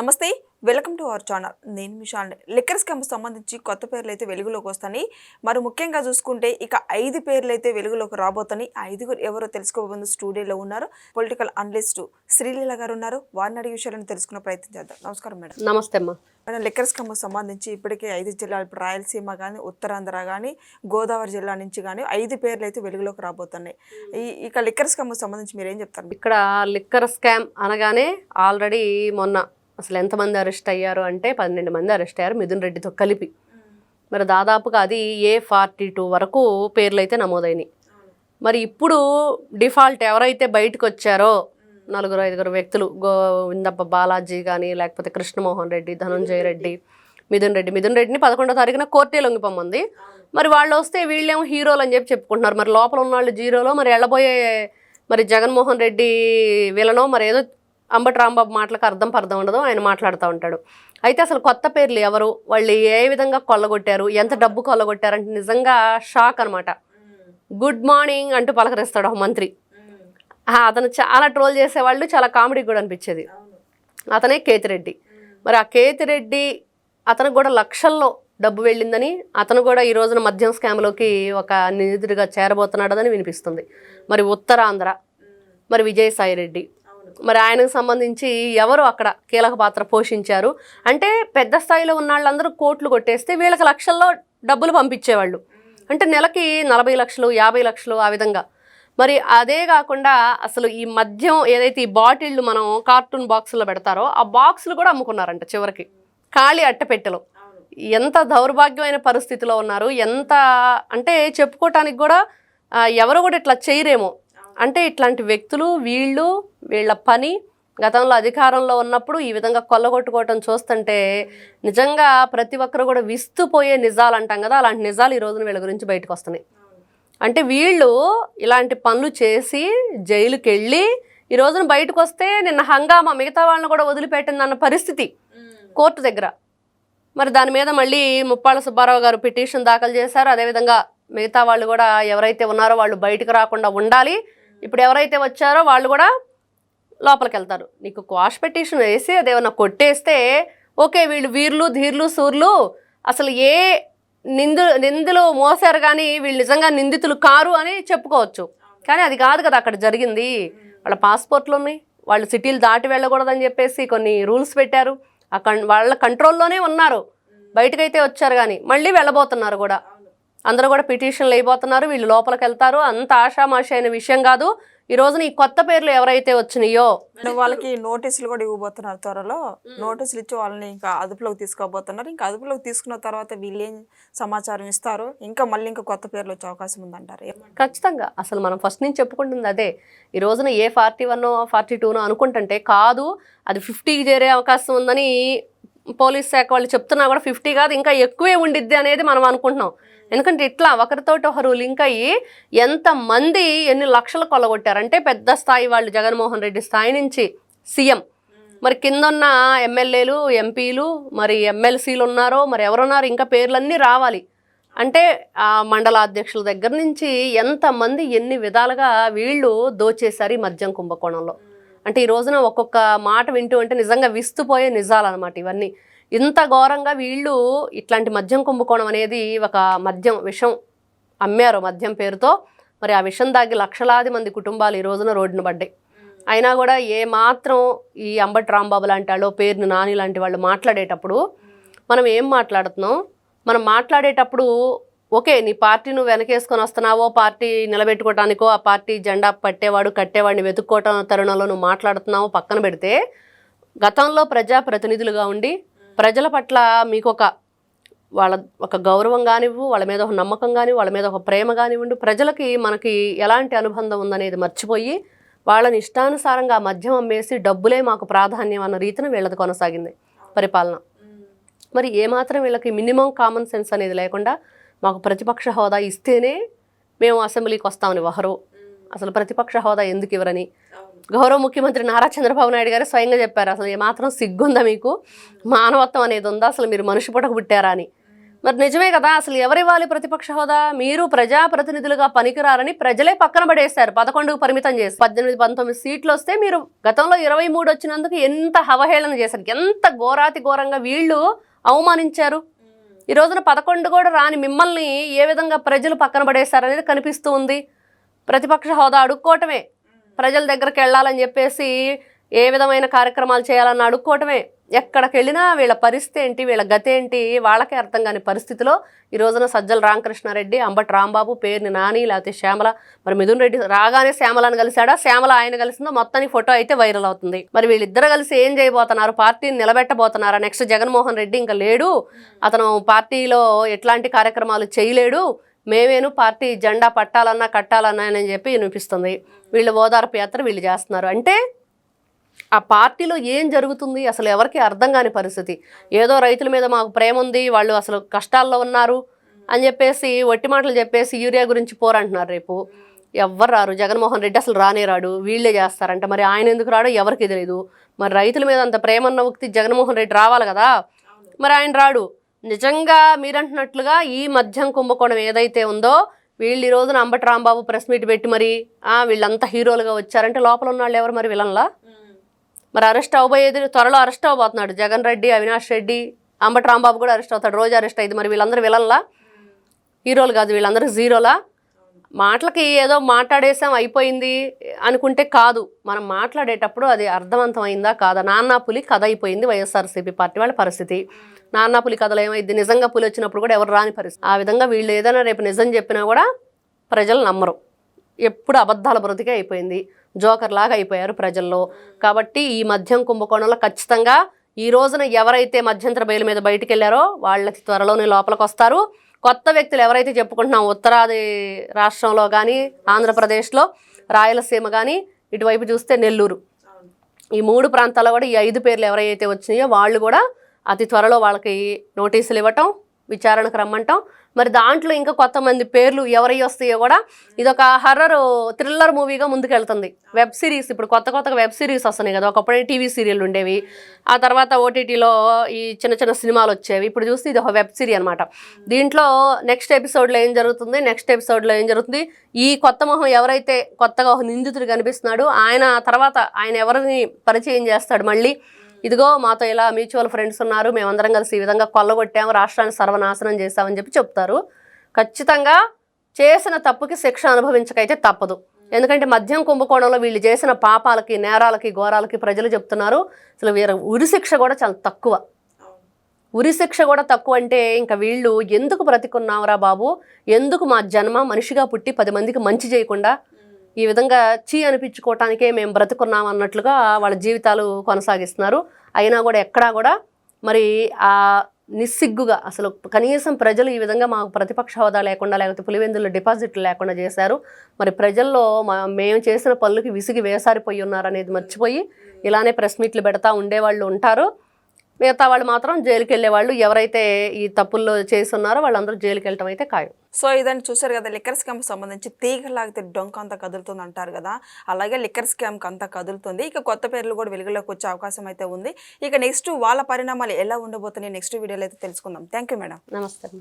నమస్తే welcome to our channel. నేను Mishal liquor scam సంబంధించి కొత్త పేర్లు అయితే వెలుగులోకి వస్తాయి. మరి ముఖ్యంగా చూసుకుంటే ఇక ఐదు పేర్లు అయితే వెలుగులోకి రాబోతున్నాయి. ఆ ఐదుగురు ఎవరో తెలుసుకోబోతుంది స్టూడియోలో ఉన్నారు. పొలిటికల్ అనలిస్ట్ శ్రీలీల గారు ఉన్నారు. వారిని అడిగే విషయాలను తెలుసుకునే ప్రయత్నం చేద్దాం. నమస్కారం మేడం. నమస్తే అమ్మా. మేడం లిక్కర్ స్కామ్ సంబంధించి ఇప్పటికే ఐదు జిల్లాలు ఇప్పుడు రాయలసీమ కానీ ఉత్తరాంధ్ర కానీ గోదావరి జిల్లా నుంచి కానీ ఐదు పేర్లు అయితే వెలుగులోకి రాబోతున్నాయి. ఈ ఇక లిక్కర్ స్కామ్ సంబంధించి మీరు ఏం చెప్తారు? ఇక్కడ లిక్కర్ స్కామ్ అనగానే ఆల్రెడీ మొన్న అసలు ఎంతమంది అరెస్ట్ అయ్యారు అంటే పన్నెండు మంది అరెస్ట్ అయ్యారు మిథున్ రెడ్డితో కలిపి. మరి దాదాపుగా అది ఏ ఫార్టీ టూ వరకు పేర్లు అయితే నమోదైనవి మరి ఇప్పుడు డిఫాల్ట్ ఎవరైతే బయటకు వచ్చారో నలుగురు ఐదుగురు వ్యక్తులు గోవిందప్ప బాలాజీ కానీ లేకపోతే కృష్ణమోహన్ రెడ్డి ధనంజయ రెడ్డి మిథున్ రెడ్డి. మిథున్ రెడ్డిని పదకొండో తారీఖున కోర్టే లొంగిపోమంది. మరి వాళ్ళు వస్తే వీళ్ళేమో హీరోలు అని చెప్పి చెప్పుకుంటున్నారు. మరి లోపల ఉన్న వాళ్ళు జీరోలో మరి వెళ్ళబోయే మరి జగన్మోహన్ రెడ్డి వీళ్ళనో మరి ఏదో అంబటి రాంబాబు మాటలకు అర్థం పర్థం ఉండదు ఆయన మాట్లాడుతూ ఉంటాడు. అయితే అసలు కొత్త పేర్లు ఎవరు? వాళ్ళు ఏ విధంగా కొల్లగొట్టారు? ఎంత డబ్బు కొల్లగొట్టారంటే నిజంగా షాక్ అనమాట గుడ్ మార్నింగ్ అంటూ పలకరిస్తాడు ఒక మంత్రి. అతను చాలా ట్రోల్ చేసేవాళ్ళు చాలా కామెడీ కూడా అనిపించేది. అతనే కేతిరెడ్డి. మరి ఆ కేతిరెడ్డి అతనికి కూడా లక్షల్లో డబ్బు వెళ్ళిందని అతను కూడా ఈ రోజున మద్యం స్కామ్లోకి ఒక నిధుడిగా చేరబోతున్నాడని వినిపిస్తుంది. మరి ఉత్తరాంధ్ర మరి విజయసాయి రెడ్డి మరి ఆయనకు సంబంధించి ఎవరు అక్కడ కీలక పాత్ర పోషించారు? అంటే పెద్ద స్థాయిలో ఉన్న వాళ్ళందరూ కోట్లు కొట్టేస్తే వీళ్ళకి లక్షల్లో డబ్బులు పంపించేవాళ్ళు. అంటే నెలకి నలభై లక్షలు యాభై లక్షలు ఆ విధంగా. మరి అదే కాకుండా అసలు ఈ మద్యం ఏదైతే ఈ బాటిళ్ళు మనం కార్టూన్ బాక్సుల్లో పెడతారో ఆ బాక్సులు కూడా అమ్ముకున్నారంట చివరికి. ఖాళీ అట్టపెట్టెలు ఎంత దౌర్భాగ్యమైన పరిస్థితిలో ఉన్నారు ఎంత అంటే చెప్పుకోవటానికి కూడా ఎవరు కూడా ఇట్లా చేయరేమో. అంటే ఇట్లాంటి వ్యక్తులు వీళ్ళు వీళ్ళ పని గతంలో అధికారంలో ఉన్నప్పుడు ఈ విధంగా కొల్లగొట్టుకోవటం చూస్తుంటే నిజంగా ప్రతి ఒక్కరు కూడా విస్తుపోయే నిజాలు అంటాం కదా అలాంటి నిజాలు ఈ రోజున వీళ్ళ గురించి బయటకు వస్తున్నాయి. అంటే వీళ్ళు ఇలాంటి పనులు చేసి జైలుకి వెళ్ళి ఈ రోజున బయటకు వస్తే నిన్న హంగామా మిగతా వాళ్ళని కూడా వదిలిపెట్టిందన్న పరిస్థితి కోర్టు దగ్గర. మరి దాని మీద మళ్ళీ ముప్పాళ్ళ సుబ్బారావు గారు పిటిషన్ దాఖలు చేశారు. అదేవిధంగా మిగతా వాళ్ళు కూడా ఎవరైతే ఉన్నారో వాళ్ళు బయటకు రాకుండా ఉండాలి. ఇప్పుడు ఎవరైతే వచ్చారో వాళ్ళు కూడా లోపలికి వెళ్తారు. నీకు క్వాష్ పెటిషన్ వేసి అదేమన్నా కొట్టేస్తే ఓకే వీళ్ళు వీర్లు ధీర్లు సూర్లు అసలు ఏ నిందు నిందులు మోసారు కానీ వీళ్ళు నిజంగా నిందితులు కారు అని చెప్పుకోవచ్చు. కానీ అది కాదు కదా అక్కడ జరిగింది. వాళ్ళ పాస్పోర్ట్లు ఉన్నాయి. వాళ్ళు సిటీలు దాటి వెళ్ళకూడదని చెప్పేసి కొన్ని రూల్స్ పెట్టారు. అక్కడ వాళ్ళ కంట్రోల్లోనే ఉన్నారు. బయటకైతే వచ్చారు కానీ మళ్ళీ వెళ్ళబోతున్నారు కూడా. అందరూ కూడా పిటిషన్లు అయిపోతున్నారు వీళ్ళు లోపలికి వెళ్తారు. అంత ఆషామాషి అయిన విషయం కాదు. ఈ రోజున ఈ కొత్త పేర్లు ఎవరైతే వచ్చినాయో. వాళ్ళకి నోటీసులు కూడా ఇవ్వబోతున్నారు త్వరలో. నోటీసులు ఇచ్చి వాళ్ళని ఇంకా అదుపులోకి తీసుకోబోతున్నారు. ఇంకా అదుపులోకి తీసుకున్న తర్వాత వీళ్ళు ఏం సమాచారం ఇస్తారు? ఇంకా మళ్ళీ ఇంకా కొత్త పేర్లు వచ్చే అవకాశం ఉందంటారు? ఖచ్చితంగా. అసలు మనం ఫస్ట్ నుంచి చెప్పుకుంటుంది అదే. ఈ రోజున ఏ ఫార్టీ వన్ ఫార్టీ టూనో అనుకుంటుంటే కాదు అది ఫిఫ్టీకి చేరే అవకాశం ఉందని పోలీస్ శాఖ వాళ్ళు చెప్తున్నా కూడా ఫిఫ్టీ కాదు ఇంకా ఎక్కువే ఉండిద్ది అనేది మనం అనుకుంటున్నాం. ఎందుకంటే ఇట్లా ఒకరితోటి ఒకరు లింక్ అయ్యి ఎంతమంది ఎన్ని లక్షలు కొలగొట్టారంటే పెద్ద స్థాయి వాళ్ళు జగన్మోహన్ రెడ్డి స్థాయి నుంచి సీఎం. మరి కిందన్న ఎమ్మెల్యేలు ఎంపీలు మరి ఎమ్మెల్సీలు ఉన్నారో మరి ఎవరున్నారు ఇంకా పేర్లన్నీ రావాలి. అంటే ఆ మండల అధ్యక్షుల దగ్గర నుంచి ఎంతమంది ఎన్ని విధాలుగా వీళ్ళు దోచేశారు ఈ మద్యం కుంభకోణంలో? అంటే ఈ రోజున ఒక్కొక్క మాట వింటూ ఉంటే నిజంగా విస్తుపోయే నిజాలన్నమాట ఇవన్నీ. ఇంత ఘోరంగా వీళ్ళు ఇట్లాంటి మద్యం కుంభకోణం అనేది ఒక మద్యం విషం అమ్మారు మద్యం పేరుతో. మరి ఆ విషం దాగి లక్షలాది మంది కుటుంబాలు ఈ రోజున రోడ్డున పడ్డాయి. అయినా కూడా ఏ మాత్రం ఈ అంబటి రాంబాబు లాంటి వాళ్ళు పేరుని నాని లాంటి వాళ్ళు మాట్లాడేటప్పుడు మనం ఏం మాట్లాడుతున్నాం? మనం మాట్లాడేటప్పుడు ఓకే నీ పార్టీ నువ్వు వెనకేసుకొని వస్తున్నావో పార్టీ నిలబెట్టుకోవటానికో ఆ పార్టీ జెండా పట్టేవాడు కట్టేవాడిని వెతుక్కోవటం తరుణంలో నువ్వు మాట్లాడుతున్నావో పక్కన పెడితే గతంలో ప్రజాప్రతినిధులుగా ఉండి ప్రజల పట్ల మీకు ఒక వాళ్ళ ఒక గౌరవం కానివ్వు వాళ్ళ మీద ఒక నమ్మకం కానివ్వు వాళ్ళ మీద ఒక ప్రేమ కానివ్వండి ప్రజలకి మనకి ఎలాంటి అనుబంధం ఉందనేది మర్చిపోయి వాళ్ళని ఇష్టానుసారంగా మద్యం అమ్మేసి డబ్బులే మాకు ప్రాధాన్యం అన్న రీతిన వీళ్ళది కొనసాగింది పరిపాలన. మరి ఏమాత్రం వీళ్ళకి మినిమం కామన్ సెన్స్ అనేది లేకుండా మాకు ప్రతిపక్ష హోదా ఇస్తేనే మేము అసెంబ్లీకి వస్తామని వహరు అసలు ప్రతిపక్ష హోదా ఎందుకు ఇవ్వరని. గౌరవ ముఖ్యమంత్రి నారా చంద్రబాబు నాయుడు గారు స్వయంగా చెప్పారు అసలు ఏమాత్రం సిగ్గుందా మీకు? మానవత్వం అనేది ఉందా? అసలు మీరు మనిషి పుట్టక పుట్టారా? అని. మరి నిజమే కదా అసలు ఎవరివ్వాలి ప్రతిపక్ష హోదా? మీరు ప్రజాప్రతినిధులుగా పనికిరారని ప్రజలే పక్కన పడేశారు పదకొండుకు పరిమితం చేసి. పద్దెనిమిది పంతొమ్మిది సీట్లు వస్తే మీరు గతంలో ఇరవై మూడు వచ్చినందుకు ఎంత హవహేళన చేశారు? ఎంత ఘోరాతి ఘోరంగా వీళ్ళు అవమానించారు? ఈ రోజున పదకొండు కూడా రాని మిమ్మల్ని ఏ విధంగా ప్రజలు పక్కన పడేశారనేది కనిపిస్తూ ఉంది. ప్రతిపక్ష హోదా అడుక్కోవటమే. ప్రజల దగ్గరికి వెళ్ళాలని చెప్పేసి ఏ విధమైన కార్యక్రమాలు చేయాలని అడుక్కోవటమే. ఎక్కడికి వెళ్ళినా వీళ్ళ పరిస్థితి ఏంటి వీళ్ళ గతి ఏంటి వాళ్ళకే అర్థం కాని పరిస్థితిలో ఈ రోజున సజ్జల రామకృష్ణారెడ్డి అంబటి రాంబాబు పేరుని నాని లేకపోతే శ్యామల మరి మిథున్ రెడ్డి రాగానే శ్యామలను కలిశాడా? శ్యామల ఆయన కలిసిందో మొత్తానికి ఫోటో అయితే వైరల్ అవుతుంది. మరి వీళ్ళిద్దరు కలిసి ఏం చేయబోతున్నారు? పార్టీని నిలబెట్టబోతున్నారా? నెక్స్ట్ జగన్మోహన్ రెడ్డి ఇంకా లేడు. అతను పార్టీలో ఎట్లాంటి కార్యక్రమాలు చేయలేడు. మేమేను పార్టీ జెండా పట్టాలన్నా కట్టాలన్నా అని చెప్పి వినిపిస్తుంది. వీళ్ళు ఓదార్పు యాత్ర వీళ్ళు చేస్తున్నారు. అంటే ఆ పార్టీలో ఏం జరుగుతుంది? అసలు ఎవరికి అర్థం కాని పరిస్థితి. ఏదో రైతుల మీద మాకు ప్రేమ ఉంది వాళ్ళు అసలు కష్టాల్లో ఉన్నారు అని చెప్పేసి వట్టి మాటలు చెప్పేసి యూరియా గురించి పోరంటున్నారు రేపు. ఎవ్వరు రారు. జగన్మోహన్ రెడ్డి అసలు రానే రాడు. వీళ్ళే చేస్తారంట. మరి ఆయన ఎందుకు రాడో ఎవరికి తెలియదు మరి రైతుల మీద అంత ప్రేమ ఉన్న వ్యక్తి జగన్మోహన్ రెడ్డి రావాలి కదా? మరి ఆయన రాడు. నిజంగా మీరంటున్నట్లుగా ఈ మధ్యం కుంభకోణం ఏదైతే ఉందో వీళ్ళు ఈ రోజున అంబటి రాంబాబు ప్రెస్ మీట్ పెట్టి మరి వీళ్ళంతా హీరోలుగా వచ్చారంటే లోపల ఉన్న వాళ్ళు ఎవరు మరి విలన్లా? మరి అరెస్ట్ అవబోయేది త్వరలో అరెస్ట్ అవబోతున్నాడు. జగన్ రెడ్డి అవినాష్ రెడ్డి అంబటి రాంబాబు కూడా అరెస్ట్ అవుతాడు. రోజు అరెస్ట్ అయింది మరి వీళ్ళందరూ విలన్లా? హీరోలు కాదు వీళ్ళందరూ జీరోలా? మాటలకి ఏదో మాట్లాడేసాం అయిపోయింది అనుకుంటే కాదు. మనం మాట్లాడేటప్పుడు అది అర్థవంతమైందా కాదా? నాన్న పులి కథ అయిపోయింది వైఎస్ఆర్సీపీ పార్టీ వాళ్ళ పరిస్థితి. నాన్న పులి కథలో ఏమైంది? నిజంగా పులి వచ్చినప్పుడు కూడా ఎవరు రాని పరిస్థితి. ఆ విధంగా వీళ్ళు ఏదైనా రేపు నిజం చెప్పినా కూడా ప్రజలు నమ్మరు. ఎప్పుడు అబద్ధాల బ్రతికే అయిపోయింది. జోకర్ లాగా అయిపోయారు ప్రజల్లో. కాబట్టి ఈ మద్యం కుంభకోణంలో ఖచ్చితంగా ఈ రోజున ఎవరైతే మధ్యంతర బయలు మీద బయటికి వెళ్ళారో వాళ్ళకి త్వరలోనే లోపలికి వస్తారు కొత్త వ్యక్తులు ఎవరైతే చెప్పుకుంటున్నాం ఉత్తరాది రాష్ట్రంలో కానీ ఆంధ్రప్రదేశ్లో రాయలసీమ కానీ ఇటువైపు చూస్తే నెల్లూరు. ఈ మూడు ప్రాంతాల్లో కూడా ఈ ఐదు పేర్లు ఎవరైతే వచ్చినాయో వాళ్ళు కూడా అతి త్వరలో వాళ్ళకి నోటీసులు ఇవ్వటం విచారణకు రమ్మంటాం. మరి దాంట్లో ఇంకా కొంతమంది పేర్లు ఎవరై వస్తాయో కూడా ఇదొక హర్రర్ థ్రిల్లర్ మూవీగా ముందుకెళ్తుంది. వెబ్ సిరీస్ ఇప్పుడు కొత్త కొత్తగా వెబ్ సిరీస్ వస్తున్నాయి కదా. ఒకప్పుడే టీవీ సీరియల్ ఉండేవి. ఆ తర్వాత ఓటీటీలో ఈ చిన్న చిన్న సినిమాలు వచ్చేవి. ఇప్పుడు చూస్తే ఇది ఒక వెబ్ సిరీ అనమాట దీంట్లో నెక్స్ట్ ఎపిసోడ్లో ఏం జరుగుతుంది? నెక్స్ట్ ఎపిసోడ్లో ఏం జరుగుతుంది? ఈ కొత్త మొహం ఎవరైతే కొత్తగా ఒక నిందితుడు కనిపిస్తున్నాడు ఆయన తర్వాత ఆయన ఎవరిని పరిచయం చేస్తాడు మళ్ళీ? ఇదిగో మాతో ఇలా మ్యూచువల్ ఫ్రెండ్స్ ఉన్నారు మేమందరం కలిసి ఈ విధంగా కొల్లగొట్టాము రాష్ట్రాన్ని సర్వనాశనం చేస్తామని చెప్పి చెప్తారు. ఖచ్చితంగా చేసిన తప్పుకి శిక్ష అనుభవించకైతే తప్పదు. ఎందుకంటే మద్యం కుంభకోణంలో వీళ్ళు చేసిన పాపాలకి నేరాలకి ఘోరాలకి ప్రజలు చెప్తున్నారు. అసలు వీరు ఉరి శిక్ష కూడా చాలా తక్కువ. ఉరి శిక్ష కూడా తక్కువ అంటే ఇంకా వీళ్ళు ఎందుకు బ్రతికున్నావురా బాబు? ఎందుకు మా జన్మ మనిషిగా పుట్టి పది మందికి మంచి చేయకుండా ఈ విధంగా చీ అనిపించుకోవటానికే మేము బ్రతుకున్నాం అన్నట్లుగా వాళ్ళ జీవితాలు కొనసాగిస్తున్నారు. అయినా కూడా ఎక్కడా కూడా మరి ఆ నిస్సిగ్గుగా అసలు కనీసం ప్రజలు ఈ విధంగా మాకు ప్రతిపక్ష హోదా లేకుండా లేకపోతే పులివెందుల్లో డిపాజిట్లు లేకుండా చేశారు. మరి ప్రజల్లో మా మేము చేసిన పనులకి విసిగి వేసారిపోయి ఉన్నారు అనేది మర్చిపోయి ఇలానే ప్రెస్ మీట్లు పెడతా ఉండేవాళ్ళు ఉంటారు. మిగతా వాళ్ళు మాత్రం జైలుకి వెళ్ళే వాళ్ళు ఎవరైతే ఈ తప్పుల్లో చేసి ఉన్నారో వాళ్ళందరూ జైలుకి వెళ్ళటం అయితే ఖాయం. సో ఇదని చూసారు కదా లిక్కర్ స్కామ్ సంబంధించి తీగ లాగితే డొంక అంతా కదులుతుంది అంటారు కదా అలాగే లిక్కర్ స్కామ్కి అంతా కదులుతుంది. ఇక కొత్త పేర్లు కూడా వెలుగులోకి వచ్చే అవకాశం అయితే ఉంది. ఇక నెక్స్ట్ వాళ్ళ పరిణామాలు ఎలా ఉండబోతున్నాయి నెక్స్ట్ వీడియోలో అయితే తెలుసుకుందాం. Thank you madam. నమస్తే.